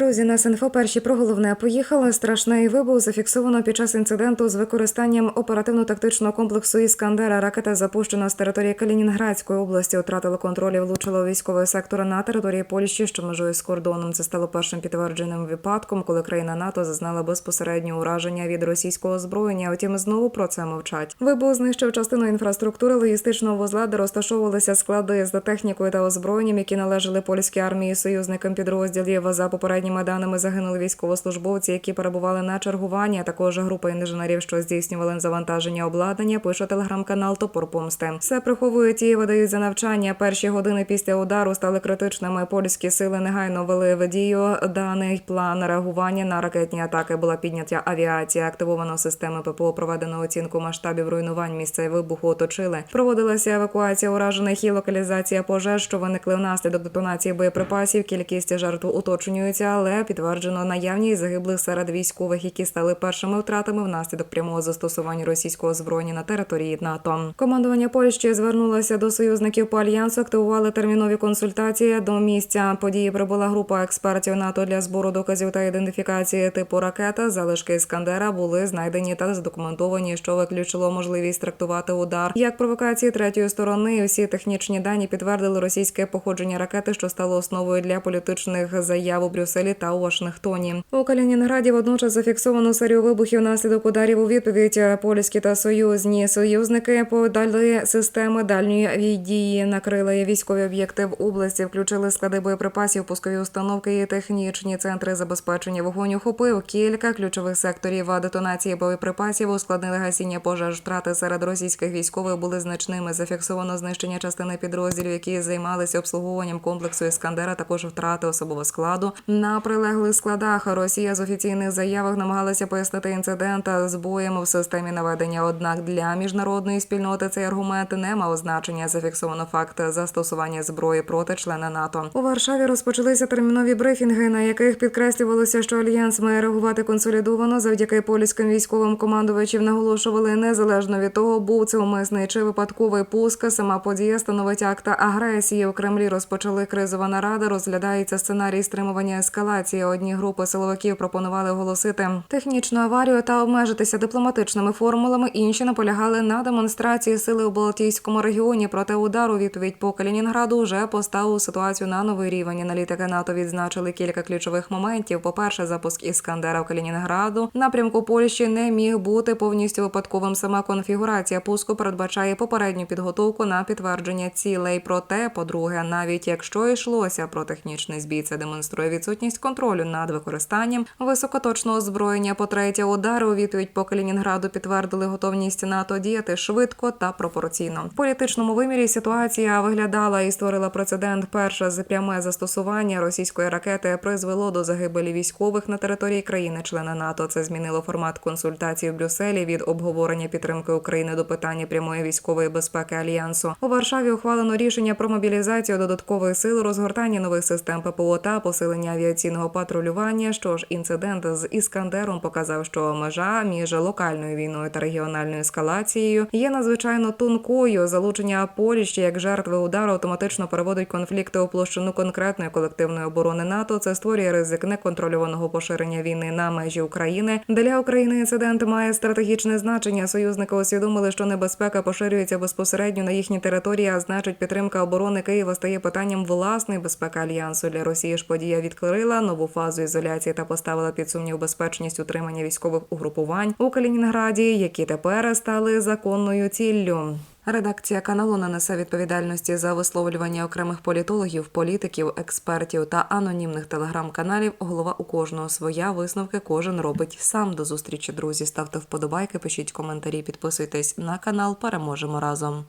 Друзі, на СНФО перші про головне поїхали. Страшний вибух зафіксовано під час інциденту з використанням оперативно-тактичного комплексу Іскандера. Ракета запущена з території Калінінградської області. Втратила контроль і влучила у військовий на території Польщі, що межує з кордоном. Це стало першим підтвердженим випадком, коли країна НАТО зазнала безпосереднього ураження від російського озброєння. Втім, знову про це мовчать. Вибух знищив частину інфраструктури логістичного вузла, де розташовувалися склади з технікою та озброєнням, які належали польській армії союзникам підрозділів. За попередніми даними загинули військовослужбовці, які перебували на чергуванні. а Також група інженерів, що здійснювали завантаження обладнання. Пише телеграм-канал Топор Помсти. Все приховують і видають за навчання. Перші години після удару стали критичними. Польські сили негайно вели в дію даний план реагування на ракетні атаки. Була піднята авіація, активовано системи ППО, проведено оцінку масштабів руйнувань. Місце вибуху оточили. Проводилася евакуація уражених і локалізація пожеж, що виникли внаслідок детонації боєприпасів. Кількість жертв уточнюється, але підтверджено наявність загиблих серед військових, які стали першими втратами внаслідок прямого застосування російського зброї на території НАТО. Командування Польщі звернулося до союзників по альянсу, активували термінові консультації. До місця події прибула група експертів НАТО для збору доказів та ідентифікації типу ракета. Залишки Іскандера були знайдені та задокументовані, що виключило можливість трактувати удар як провокації третьої сторони. Усі технічні дані підтвердили російське походження ракети, що стало основою для політичних заяв у Брюсселі та у Вашингтоні. У Калінінграді водночас зафіксовано серію вибухів наслідок ударів у відповідь. Польські та союзні союзники подали системи дальньої дії, накрили військові об'єкти в області, включили склади боєприпасів, пускові установки і технічні центри забезпечення вогонь. Охопив кілька ключових секторів детонації боєприпасів, ускладнили гасіння пожеж. Втрати серед російських військових були значними. Зафіксовано знищення частини підрозділів, які займалися обслуговуванням комплексу Іскандера. Також втрати особового складу на прилеглих складах. Росія з офіційних заявок намагалася пояснити інцидент з боєм в системі наведення. Однак для міжнародної спільноти цей аргумент не мав значення. Зафіксовано факт застосування зброї проти члена НАТО. У Варшаві розпочалися термінові брифінги, на яких підкреслювалося, що альянс має реагувати консолідовано завдяки польським військовим командувачів. Наголошували незалежно від того, був це умисний чи випадковий пуск. Сама подія становить акта агресії. У Кремлі розпочали кризова нарада. Розглядається сценарій стримування ескалації. Одні групи силовиків пропонували оголосити технічну аварію та обмежитися дипломатичними формулами. Інші наполягали на демонстрації сили у Балтійському регіоні. Проте удар у відповідь по Калінінграду вже поставив ситуацію на новий рівень. Аналітики НАТО відзначили кілька ключових моментів. По перше, запуск іскандера в Калінінграду напрямку Польщі не міг бути повністю випадковим. Сама конфігурація пуску передбачає попередню підготовку на підтвердження цілей. Проте, по-друге, навіть якщо йшлося про технічний збій, це демонструє відсутність контролю над використанням високоточного озброєння. По третє, удари у відповідь по Калінінграду підтвердили готовність НАТО діяти швидко та пропорційно. В політичному вимірі ситуація виглядала і створила прецедент. Перше з пряме застосування російської ракети призвело до загибелі військових на території країни-члена НАТО. Це змінило формат консультацій в Брюсселі від обговорення підтримки України до питання прямої військової безпеки альянсу. У Варшаві ухвалено рішення про мобілізацію додаткових сил, розгортання нових систем ППО та посилення авіаційного патрулювання. Що ж, інцидент з іскандером показав, що межа між локальною війною та регіональною ескалацією є надзвичайно тонкою. Залучення Польщі як жертви удару автоматично переводить конфлікти у площину конкретної колективної оборони НАТО. Це створює ризик неконтрольованого поширення війни на межі України. Для України інцидент має стратегічне значення. Союзники усвідомили, що небезпека поширюється безпосередньо на їхні території, а значить, підтримка оборони Києва стає питанням власної безпеки альянсу. Для Росії ж подія відкрила нову фазу ізоляції та поставила під сумнів безпечність утримання військових угрупувань у Калінінграді, які тепер стали законною ціллю. Редакція каналу не несе відповідальності за висловлювання окремих політологів, політиків, експертів та анонімних телеграм-каналів. Голова у кожного своя висновки кожен робить сам. До зустрічі, друзі. Ставте вподобайки, пишіть коментарі, підписуйтесь на канал. Переможемо разом.